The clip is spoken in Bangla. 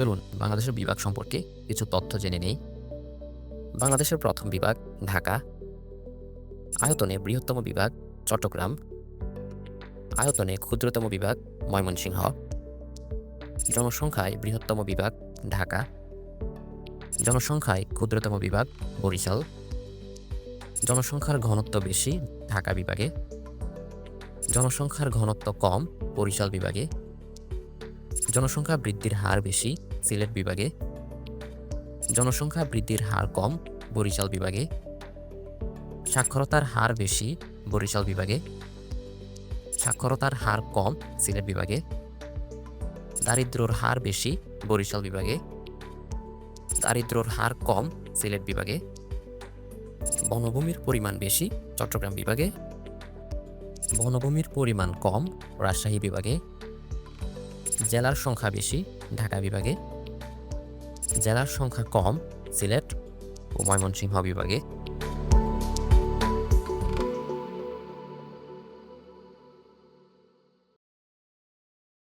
চলুন বাংলাদেশের বিভাগ সম্পর্কে কিছু তথ্য জেনে নেই। বাংলাদেশের প্রথম বিভাগ ঢাকা। আয়তনে বৃহত্তম বিভাগ চট্টগ্রাম। আয়তনে ক্ষুদ্রতম বিভাগ ময়মনসিংহ। জনসংখ্যায় বৃহত্তম বিভাগ ঢাকা। জনসংখ্যায় ক্ষুদ্রতম বিভাগ বরিশাল। জনসংখ্যার ঘনত্ব বেশি ঢাকা বিভাগে। জনসংখ্যার ঘনত্ব কম বরিশাল বিভাগে। জনসংখ্যা বৃদ্ধির হার বেশি সিলেট বিভাগে। জনসংখ্যা বৃদ্ধির হার কম বরিশাল বিভাগে। সাক্ষরতার হার বেশি বরিশাল বিভাগে। সাক্ষরতার হার কম সিলেট বিভাগে। দারিদ্র্যর হার বেশি বরিশাল বিভাগে। দারিদ্র্যর হার কম সিলেট বিভাগে। বনভূমির পরিমাণ বেশি চট্টগ্রাম বিভাগে। বনভূমির পরিমাণ কম রাজশাহী বিভাগে। জেলার সংখ্যা বেশি ঢাকা বিভাগে। জেলার সংখ্যা কম সিলেট ও ময়মনসিংহ বিভাগে।